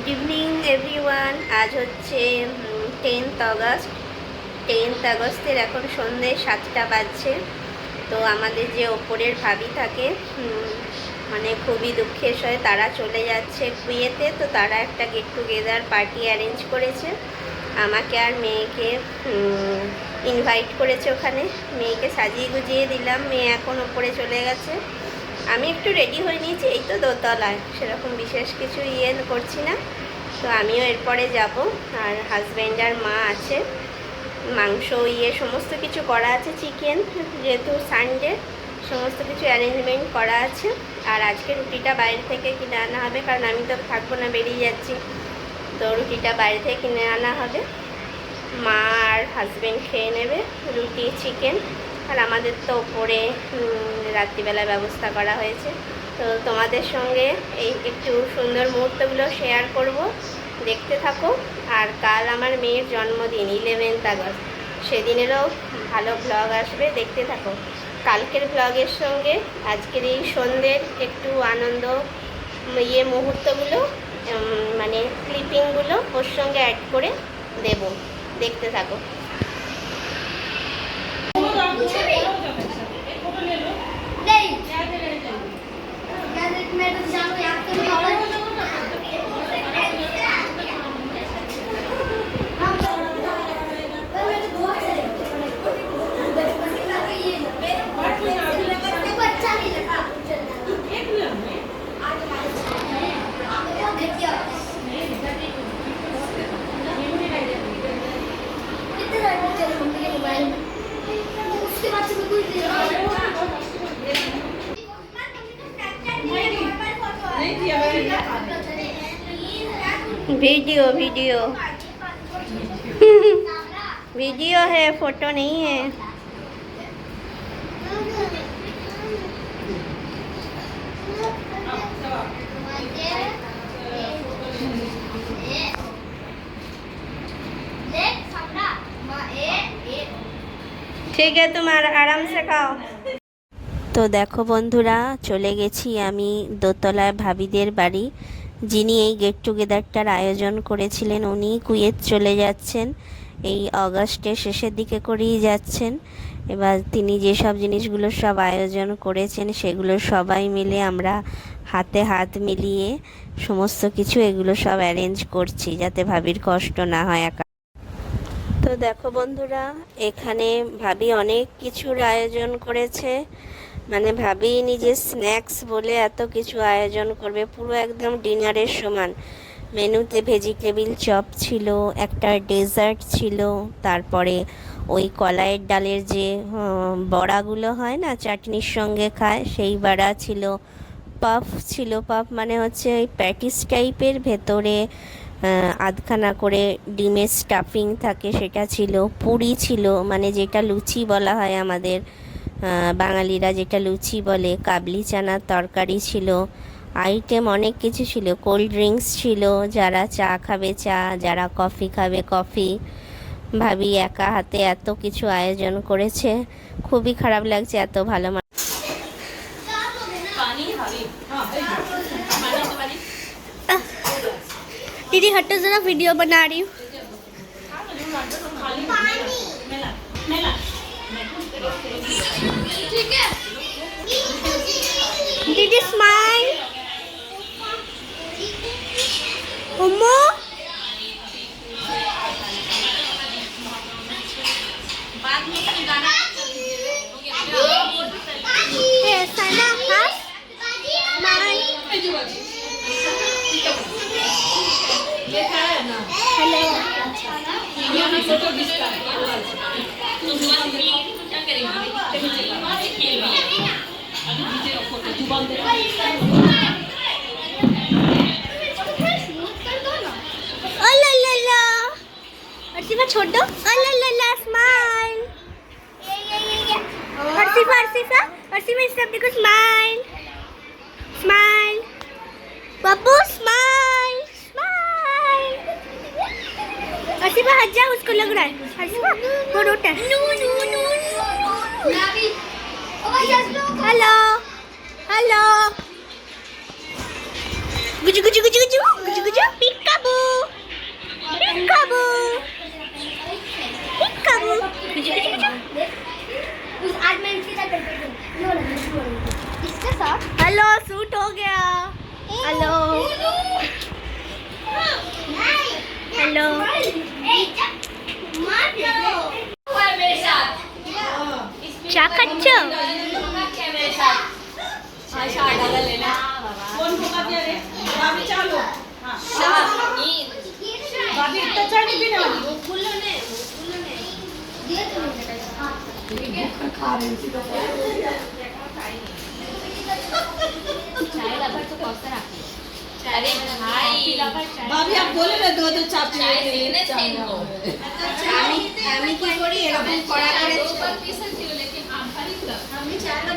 Good evening everyone আজ হচ্ছে tenth August tenth আগস্টের এখন সন্ধ্যে সাতটা বাজছে। তো আমাদের যে ওপরের ভাবি থাকে মানে খুবই দুঃখের সয় তারা চলে যাচ্ছে কুয়েতে। তো তারা একটা গেট টুগেদার পার্টি অ্যারেঞ্জ করেছে। আমাকে আর মেয়েকে ইনভাইট করেছে ওখানে। মেয়েকে সাজিয়ে গুজিয়ে দিলাম। মেয়ে এখন ওপরে চলে গেছে। আমি একটু রেডি হয়ে নিয়েছি, এই তো দোতলায়। সেরকম বিশেষ কিছু ইয়ে করছি না। তো আমিও এরপরে যাব। আর হাজব্যান্ড আর মা আছে। মাংস ইয়ে সমস্ত কিছু করা আছে চিকেন যেহেতু সানডে সমস্ত কিছু অ্যারেঞ্জমেন্ট করা আছে। আর আজকে রুটিটা বাইরে থেকে কিনে আনা হবে, কারণ আমি তো থাকব না, বেরিয়ে যাচ্ছি। তো রুটিটা বাইরে থেকে কিনে আনা হবে। মা আর হাজব্যান্ড খেয়ে নেবে, রুটি চিকেন আর আমাদের তো ওপরে রাত্রিবেলা ব্যবস্থা করা হয়েছে। তো তোমাদের সঙ্গে এই একটু সুন্দর মুহূর্তগুলো শেয়ার করব। দেখতে থাকো। আর কাল আমার মেয়ের জন্মদিন ইলেভেন্থ আগস্ট। সেদিনেরও ভালো ব্লগ আসবে, দেখতে থাকো। কালকের ব্লগের সঙ্গে আজকের এই সন্ধ্যের একটু আনন্দ ইয়ে মুহূর্তগুলো মানে ক্লিপিংগুলো ওর সঙ্গে অ্যাড করে দেব। দেখতে থাকো। नहीं मैं तो जाऊँ यहाँ पे वीडियो वीडियो वीडियो है फोटो नहीं है ঠিক আছে তোমার আরাম সে খাও তো দেখো বন্ধুরা চলে গেছি আমি দোতলায় ভাবিদের বাড়ি যিনি এই গেট টুগেদারটার আয়োজন করেছিলেন, উনি কুয়েত চলে যাচ্ছেন। এই অগাস্টের শেষের দিকে করেই যাচ্ছেন। এবার তিনি যেসব জিনিসগুলো সব আয়োজন করেছেন, সেগুলো সবাই মিলে আমরা হাতে হাত মিলিয়ে সমস্ত কিছু এগুলো সব অ্যারেঞ্জ করছি, যাতে ভাবির কষ্ট না হয় একা। তো দেখো বন্ধুরা, এখানে ভাবি অনেক কিছুর আয়োজন করেছে। মানে ভাবি নিজে স্ন্যাক্স বলে এত কিছু আয়োজন করবে, পুরো একদম ডিনারের সমান। মেনুতে ভেজিটেবিল চপ ছিল, একটা ডেজার্ট ছিল, তারপরে ওই কলাইয়ের ডালের যে বড়াগুলো হয় না, চাটনির সঙ্গে খায়, সেই বড়া ছিল পাফ ছিল পাফ মানে হচ্ছে ওই প্যাটিস টাইপের ভেতরে আধখানা করে ডিমের স্টাফিং থাকে, সেটা ছিল, পুরি ছিল মানে যেটা লুচি বলা হয় আমাদের। বাঙালিরা যেটা লুচি বলে কাবলি চানার তরকারি ছিল আইটেম অনেক কিছু ছিল কোল্ড ড্রিঙ্কস ছিল যারা চা খাবে চা যারা কফি খাবে কফি ভাবি একা হাতে এত কিছু আয়োজন করেছে খুবই খারাপ লাগছে এত ভালো মা- पानी हरी हाँ पानी पानी दीदी हटो जरा वीडियो बना रही हूँ it is my Omo? Yes, Sana छोड़ दो। ओ ला ला ला स्माइल अर्शिफा अर्शिफा अर्शिफा इस सब देखो smile smile Babbu smile smile Arshifa हट जा उसको लग रहा है। अर्शिफा वो रोटा halo. Guju guju guju guju. Guju guju. Pikabu. Pikabu. Pikabu. Guju guju guju. Hello suit हो गया हेलो हेलो চা पिक খাচ্ছ कौन होगा दिया रे भाभी चालो हाँ भाभी इतना चाय नहीं पीने वाली अरे भाई भाभी आप बोले ना दो दो चाय चाय पीने के लिए सीखने चाय थे ना। इनको আমি আমি কি করি এরকম করা করে भाभी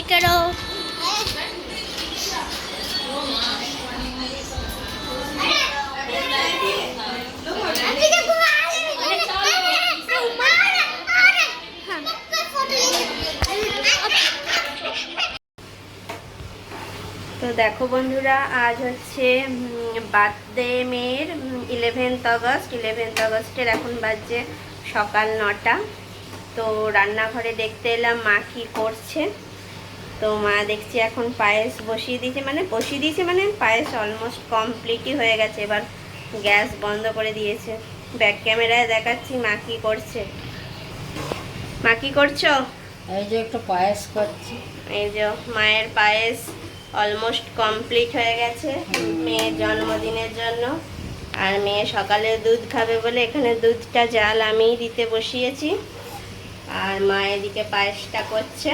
হাই করো তো দেখো বন্ধুরা, আজ হচ্ছে বার্থডে মেয়ের ইলেভেন্থ অগস্ট ইলেভেন্থ অগস্টের এখন বাজছে সকাল নটা। তো রান্নাঘরে দেখতে এলাম মা কী করছে। তো মা দেখছি এখন পায়েস বসিয়ে দিয়েছে মানে বসিয়ে দিয়েছে মানে পায়েস অলমোস্ট কমপ্লিটই হয়ে গেছে এবার গ্যাস বন্ধ করে দিয়েছে। ব্যাক ক্যামেরায় দেখাচ্ছি মা কী করছে। মা কী করছ? এই যে একটু পায়েস করছি। এই যে মায়ের পায়েস অলমোস্ট কমপ্লিট হয়ে গেছে মেয়ের জন্মদিনের জন্য। আর মেয়ে সকালে দুধ খাবে বলে এখানে দুধটা জাল আমিই দিতে বসিয়েছি। আর মা এদিকে পায়েসটা করছে।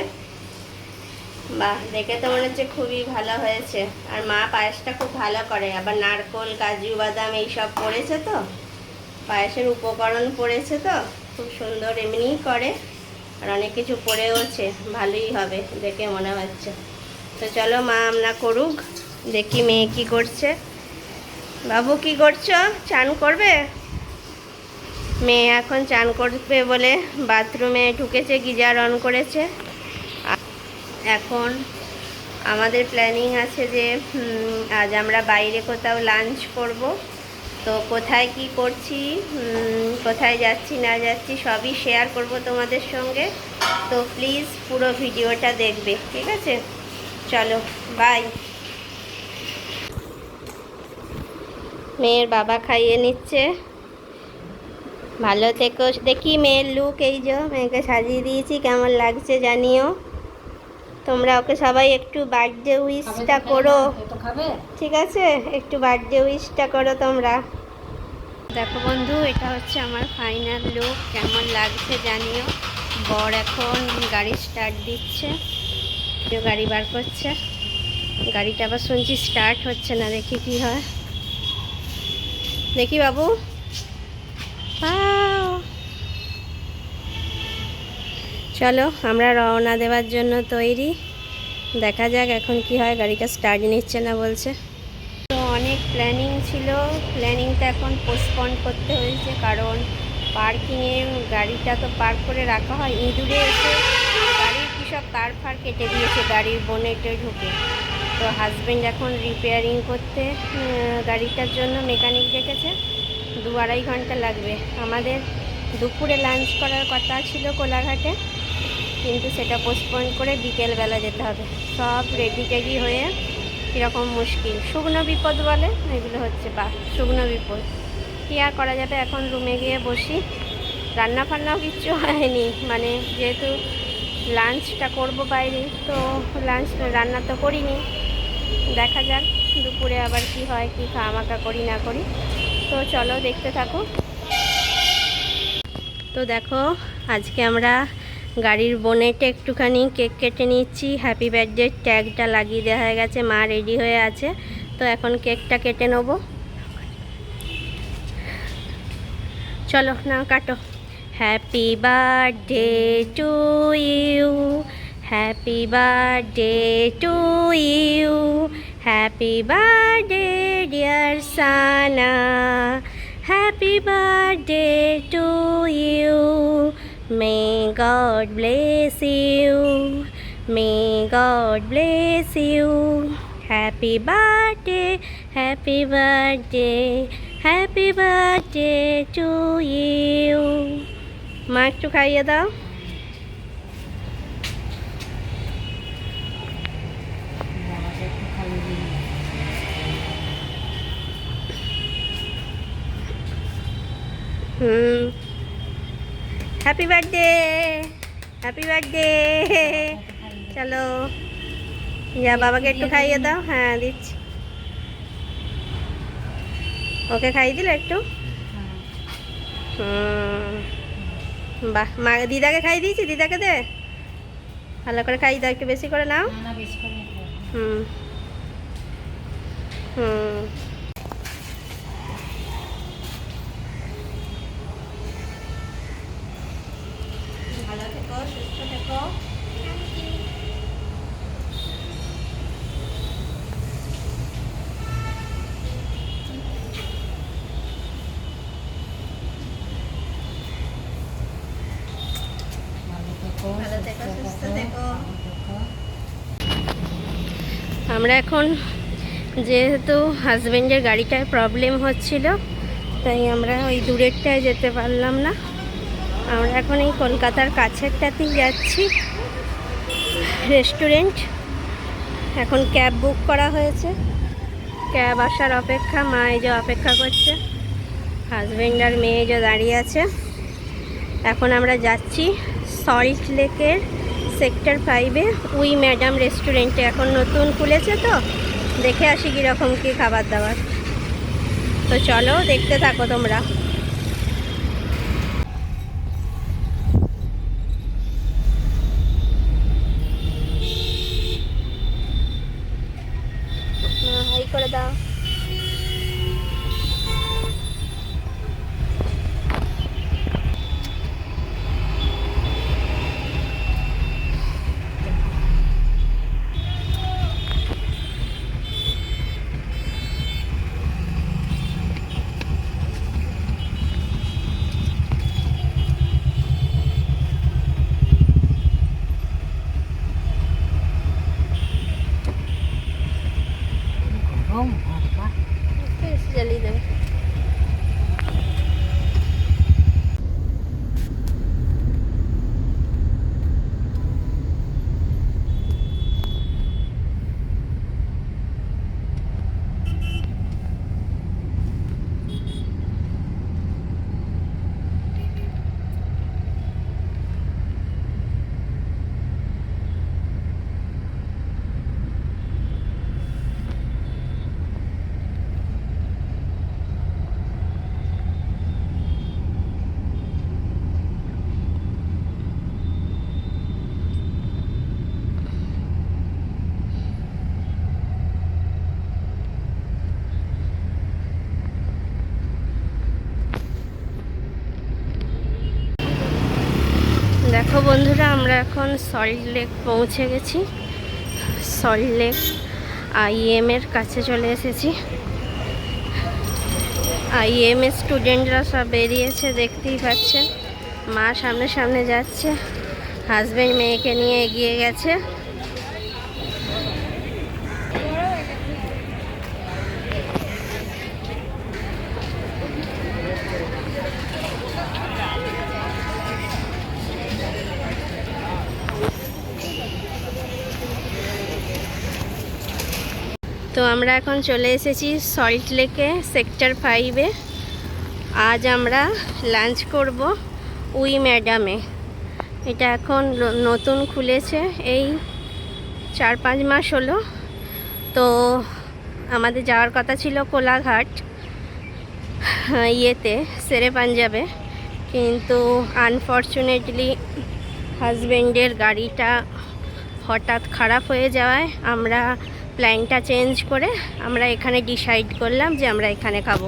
বাহ, দেখে তো মনে হচ্ছে খুবই ভালো হয়েছে। আর মা পায়েসটা খুব ভালো করে। আবার নারকোল, কাজু, বাদাম এইসব পড়েছে তো? পায়েসের উপকরণ পড়েছে তো? খুব সুন্দর এমনিই করে। আর অনেক কিছু পড়েওছে। ভালোই হবে দেখে মনে হচ্ছে। তো চলো মা আমরা করুক, দেখি মেয়ে কি করছে। বাবু কি করছ? চান করবে? মেয়ে এখন চান করবে বলে বাথরুমে ঢুকেছে, গিজার অন করেছে। এখন আমাদের প্ল্যানিং আছে যে আজ আমরা বাইরে কোথাও লাঞ্চ করব। তো কোথায় কি করছি কোথায় যাচ্ছি, না যাচ্ছি, সবই শেয়ার করব তোমাদের সঙ্গে। তো প্লিজ পুরো ভিডিওটা দেখবে, ঠিক আছে? চলো বাই মেয়ের বাবা খাইয়ে নিচ্ছে। ভালো থেকো। দেখি মেয়ের লুক এই যে মেয়েকে সাজিয়ে দিয়েছি, কেমন লাগছে জানিও। তোমরা ওকে সবাই একটু বার্থডে উইশটা করো। ঠিক আছে? একটু বার্থডে উইশটা করো তোমরা। দেখো বন্ধু এটা হচ্ছে আমার ফাইনাল লুক। কেমন লাগছে জানিও? বর এখন গাড়ি স্টার্ট দিচ্ছে। কেউ গাড়ি বার করছে। গাড়িটা আবার শুনছি স্টার্ট হচ্ছে না দেখি কি হয়। দেখি বাবু। Wow! চলো, আমরা রওনা দেওয়ার জন্য তৈরি। দেখা যাক এখন কি হয়, গাড়িটা স্টার্ট নিচ্ছে না বলছে। তো অনেক প্ল্যানিং ছিল প্ল্যানিংটা এখন পোস্টপন্ড করতে হয়েছে কারণ পার্কিংয়ে গাড়িটা তো পার্ক করে রাখা হয়, ইঁদুরে এসে গাড়ির কী সব তার ফার কেটে দিয়েছে, গাড়ির বনেটে ঢুকে। তো হাজব্যান্ড এখন রিপেয়ারিং করতে গাড়িটার জন্য মেকানিক ডেকেছে। দু আড়াই ঘণ্টা লাগবে। আমাদের দুপুরে লাঞ্চ করার কথা ছিল কোলাঘাটে। কিন্তু সেটা পোস্টপোন করে বিকেলবেলা যেতে হবে। সব রেডি টেডি হয়ে কীরকম মুশকিল। শুকনো বিপদ বলে, এগুলো হচ্ছে বা শুকনো বিপদ। কী আর করা যাবে? এখন রুমে গিয়ে বসি। রান্না ফান্নাও কিচ্ছু হয়নি। মানে যেহেতু লাঞ্চটা করব বাইরে, তো লাঞ্চ রান্না তো করিনি। দেখা যাক দুপুরে আবার কি হয়, কি খাওয়া করি, না করি। তো চলো দেখতে থাকো। তো দেখো, আজকে আমরা গাড়ির বোনেটে একটুখানি কেক কেটে নিচ্ছি। হ্যাপি বার্থডে ট্যাগটা লাগিয়ে দেওয়া হয়ে গেছে, মা রেডি হয়ে আছে। তো এখন কেকটা কেটে নেব। চলো না কাটো। Happy birthday to you happy birthday to you happy birthday dear Sana happy birthday to you May God bless you. May God bless you. Happy birthday, happy birthday, happy birthday to you. মা একটু খাইয়ে দাও বাবাকে একটু খাইয়ে দিই হুম happy birthday happy birthday চলো। যা বাবাকে একটু খাইয়ে দাও। হ্যাঁ দিচ্ছি। ওকে খাইয়ে দিলে একটু? হুম। বাহ মা দিদাকে খাইয়ে দিয়েছি? দিদাকে দে। ভালো করে খাইয়ে দাও একটু বেশি করে নাও। হুম। হুম ভালো থেকো সুস্থ থেকো। আমরা এখন যেহেতু হাজবেন্ডের গাড়িটায় প্রবলেম হচ্ছিল তাই আমরা ওই দূরেরটায় যেতে পারলাম না। আমরা এখন এই কলকাতার কাছেরটাতেই যাচ্ছি। রেস্টুরেন্ট এখন ক্যাব বুক করা হয়েছে। ক্যাব আসার অপেক্ষা, মা এই যে অপেক্ষা করছে। হাজবেন্ড আর মেয়ে যে দাঁড়িয়ে আছে। এখন আমরা যাচ্ছি সল্ট লেকের সেক্টর ফাইভে উই ম্যাডাম রেস্টুরেন্টে এখন নতুন খুলেছে তো। দেখে আসি কীরকম কী খাবার দাবার। তো চলো, দেখতে থাকো তোমরা এই করে দাও গরম বাবা। একটু জ্বালিয়ে দেবে দেখো বন্ধুরা, আমরা এখন সল্ট লেক পৌঁছে গেছি। সল্ট লেক আইএম এর কাছে চলে এসেছি। আইএম এর স্টুডেন্টরা সব বেরিয়েছে, দেখতেই পাচ্ছেন। মা সামনে সামনে যাচ্ছে। হাজব্যান্ড মেয়েকে নিয়ে এগিয়ে গেছে। তো আমরা এখন চলে এসেছি সল্ট লেকে সেক্টর ফাইভে আজ আমরা লাঞ্চ করব উই ম্যাডামে এটা এখন নতুন খুলেছে, এই চার পাঁচ মাস হলো। তো আমাদের যাওয়ার কথা ছিল কোলাঘাট, ইয়েতে, সেরে পাঞ্জাবে। কিন্তু আনফর্চুনেটলি হাজবেন্ডের গাড়িটা হঠাৎ খারাপ হয়ে যাওয়ায় আমরা প্ল্যানটা চেঞ্জ করে আমরা এখানে ডিসাইড করলাম যে আমরা এখানে খাব।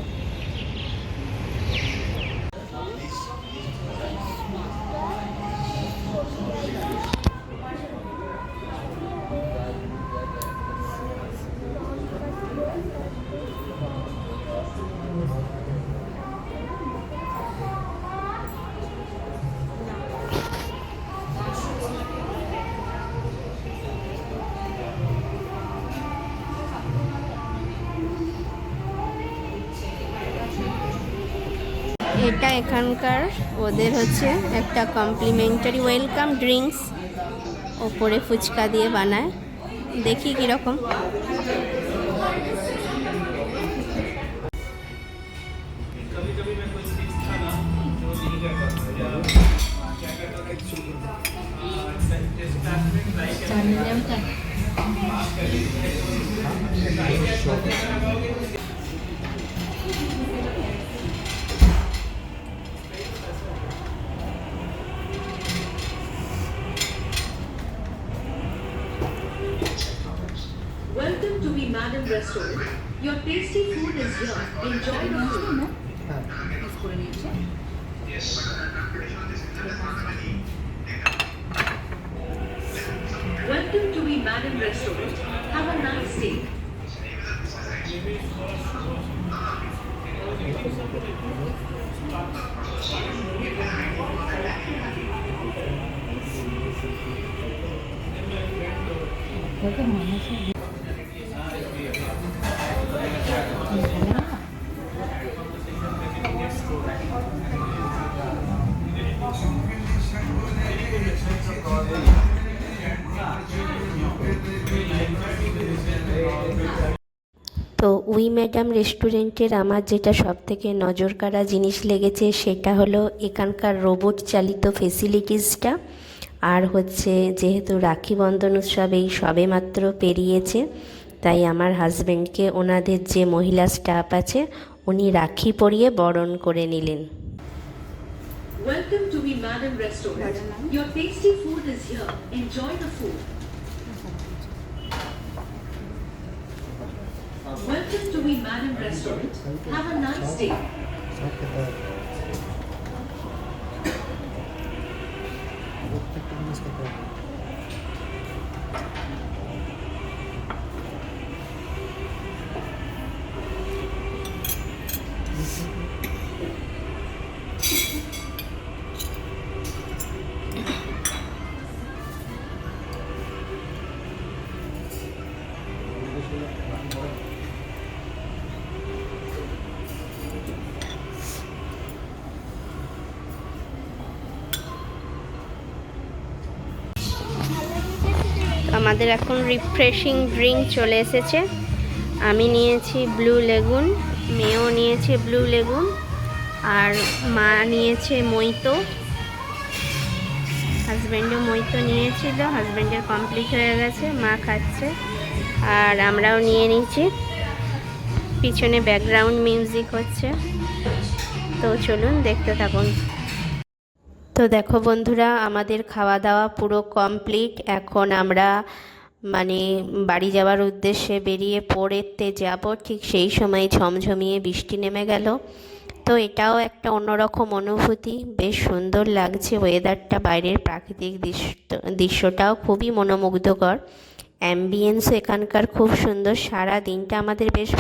এটা এখানকার। ওদের হচ্ছে একটা কমপ্লিমেন্টারি ওয়েলকাম ড্রিঙ্কস ওপরে ফুচকা দিয়ে বানায়। দেখি কীরকম। Restaurant. Your tasty food is here. Enjoy the food. Welcome to the Madam Restaurant. Have a nice day. তোকে মানুষের উই ম্যাডাম রেস্টুরেন্টের আমার যেটা সব থেকে নজর কাড়া জিনিস লেগেছে সেটা হলো এখানকার রোবট চালিত ফেসিলিটিসটা আর হচ্ছে যেহেতু রাখি বন্ধন উৎসব এই সবে মাত্র পেরিয়েছে তাই আমার হাজব্যান্ডকে ওনাদের যে মহিলা স্টাফ আছে উনি রাখি পরিয়ে বরণ করে নিলেন Welcome to the Madam Restaurant. Your tasty food is here. Enjoy the food. Welcome to We Madam Restaurant. Have a nice day. আমাদের এখন রিফ্রেশিং ড্রিঙ্ক চলে এসেছে। আমি নিয়েছি ব্লু লেগুন মেয়েও নিয়েছে ব্লু লেগুন আর মা নিয়েছে মইতো। হাজব্যান্ডও মইতো নিয়েছিল হাজব্যান্ডের কমপ্লিট হয়ে গেছে, মা খাচ্ছে, আর আমরাও নিয়ে নিয়েছি পিছনে ব্যাকগ্রাউন্ড মিউজিক হচ্ছে। তো চলুন দেখতে থাকুন। তো দেখো বন্ধুরা, আমাদের খাওয়া দাওয়া পুরো কমপ্লিট এখন আমরা মানে বাড়ি যাওয়ার উদ্দেশ্যে বেরিয়ে পড়েতে যাব। ঠিক সেই সময় ঝমঝমিয়ে বৃষ্টি নেমে গেল। তো এটাও একটা অন্যরকম অনুভূতি। বেশ সুন্দর লাগছে ওয়েদারটা বাইরের প্রাকৃতিক দৃশ্য, দৃশ্যটাও খুবই মনোমুগ্ধকর। অ্যাম্বিয়েন্স এখানকার খুব সুন্দর। সারা দিনটা আমাদের বেশ